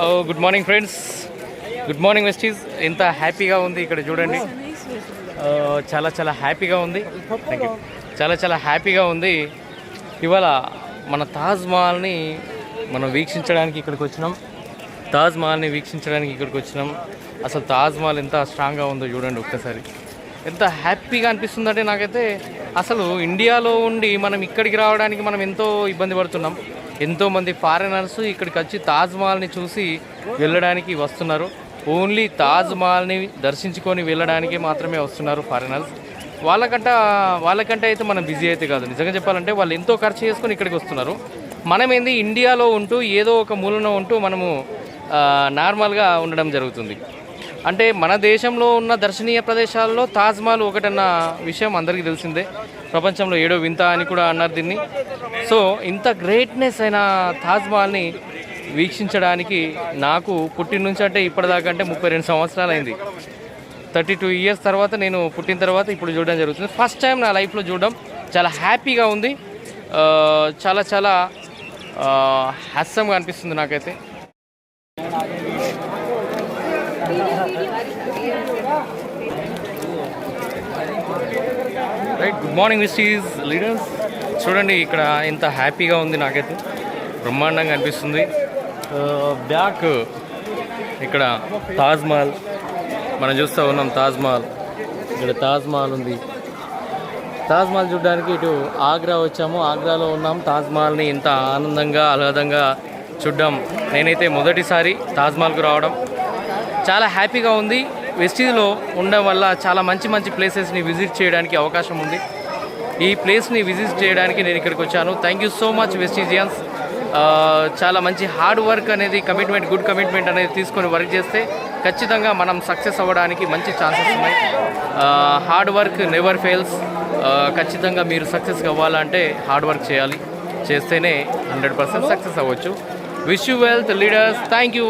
Good morning friends good morning వెస్టీస్ ఎంత హ్యాపీగా ఉంది ఇక్కడ చూడండి. Oh, చాలా చాలా హ్యాపీగా ఉంది. చాలా చాలా హ్యాపీగా ఉంది. ఇవాళ మన తాజ్ మహల్ని మనం వీక్షించడానికి ఇక్కడికి వచ్చినాం. తాజ్ మహల్ని వీక్షించడానికి ఇక్కడికి వచ్చినాం. అసలు తాజ్ మహల్ ఎంత స్ట్రాంగ్గా ఉందో చూడండి ఒక్కసారి. ఎంత హ్యాపీగా అనిపిస్తుందంటే నాకైతే అసలు ఇండియాలో ఉండి మనం ఇక్కడికి రావడానికి మనం ఎంతో ఇబ్బంది పడుతున్నాం. ఎంతోమంది ఫారినర్స్ ఇక్కడికి వచ్చి తాజ్మహల్ని చూసి వెళ్ళడానికి వస్తున్నారు. ఓన్లీ తాజ్మహల్ని దర్శించుకొని వెళ్ళడానికి మాత్రమే వస్తున్నారు ఫారినర్స్. వాళ్ళకంట వాళ్ళకంటే అయితే మనం బిజీ అయితే కాదు. నిజంగా చెప్పాలంటే వాళ్ళు ఎంతో ఖర్చు చేసుకొని ఇక్కడికి వస్తున్నారు. మనమేంది ఇండియాలో ఉంటూ ఏదో ఒక మూలన ఉంటూ మనము నార్మల్గా ఉండడం జరుగుతుంది. అంటే మన దేశంలో ఉన్న దర్శనీయ ప్రదేశాల్లో తాజ్మహల్ ఒకటన్న విషయం అందరికీ తెలిసిందే. ప్రపంచంలో ఏడో వింత అని కూడా అన్నారు దీన్ని. సో ఇంత గ్రేట్నెస్ అయిన తాజ్మహల్ని వీక్షించడానికి నాకు పుట్టిన నుంచి అంటే ఇప్పటిదాకా అంటే ముప్పై రెండు సంవత్సరాలు అయింది. థర్టీ టూ ఇయర్స్ తర్వాత నేను పుట్టిన తర్వాత ఇప్పుడు చూడడం జరుగుతుంది. ఫస్ట్ టైం నా లైఫ్లో చూడడం చాలా హ్యాపీగా ఉంది. చాలా చాలా హ్యాసంగా అనిపిస్తుంది నాకైతే. రైట్ గుడ్ మార్నింగ్ విస్టీస్ లీడర్స్ చూడండి ఇక్కడ ఇంత హ్యాపీగా ఉంది నాకైతే. బ్రహ్మాండంగా అనిపిస్తుంది. Uh, బ్యాక్ ఇక్కడ తాజ్మహల్ మనం చూస్తూ ఉన్నాం తాజ్ మహల్ ఇక్కడ తాజ్మహల్ ఉంది. తాజ్మహల్ చూడడానికి ఇటు ఆగ్రా వచ్చాము. ఆగ్రాలో ఉన్నాం. తాజ్మహల్ని ఇంత ఆనందంగా ఆహ్లాదంగా చూడ్డం. నేనైతే మొదటిసారి తాజ్మహల్కు రావడం. చాలా హ్యాపీగా ఉంది. వెస్టీజ్లో ఉండడం వల్ల చాలా మంచి మంచి ప్లేసెస్ని విజిట్ చేయడానికి అవకాశం ఉంది. ఈ ప్లేస్ని విజిట్ చేయడానికి నేను ఇక్కడికి వచ్చాను. థ్యాంక్ యూ సో మచ్ వెస్టీజియన్స్ చాలా మంచి హార్డ్ వర్క్ అనేది కమిట్మెంట్ గుడ్ కమిట్మెంట్ అనేది తీసుకొని వర్క్ చేస్తే ఖచ్చితంగా మనం సక్సెస్ అవ్వడానికి మంచి ఛాన్సెస్ ఉన్నాయి. హార్డ్ వర్క్ నెవర్ ఫెయిల్స్ ఖచ్చితంగా మీరు సక్సెస్ అవ్వాలంటే హార్డ్ వర్క్ చేయాలి. చేస్తేనే హండ్రెడ్ పర్సెంట్ సక్సెస్ అవ్వచ్చు. Wish you wealth leaders thank you